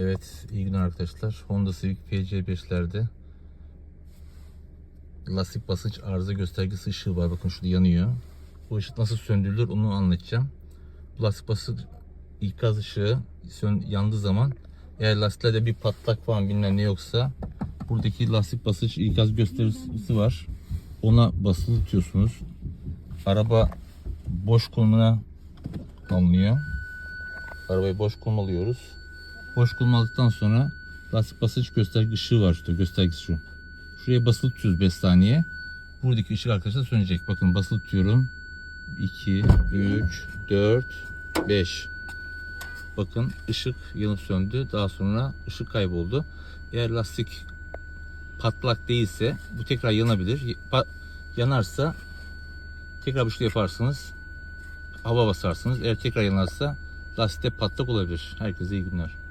Evet, iyi günler arkadaşlar. Honda Civic FC5'lerde lastik basınç arıza göstergesi ışığı var. Bakın şurada yanıyor. Bu ışık nasıl söndürülür onu anlatacağım. Bu lastik basınç ikaz ışığı sön, yandığı zaman eğer lastiklerde bir patlak falan bilmem ne yoksa buradaki lastik basınç ikaz göstergesi var. Ona basılı. Araba boş konumuna alınıyor. Arabayı boş konuma alıyoruz. Boş konuma aldıktan sonra lastik basınç gösterge ışığı var şurada göstergesi şu. Şuraya basılı tutuyoruz 5 saniye. Buradaki ışık arkadaşlar sönecek. Bakın basılı tutuyorum. 2, 3, 4, 5. Bakın ışık yanıp söndü. Daha sonra ışık kayboldu. Eğer lastik patlak değilse bu tekrar yanabilir. Yanarsa tekrar bir şey yaparsınız. Hava basarsınız. Eğer tekrar yanarsa lastikte patlak olabilir. Herkese iyi günler.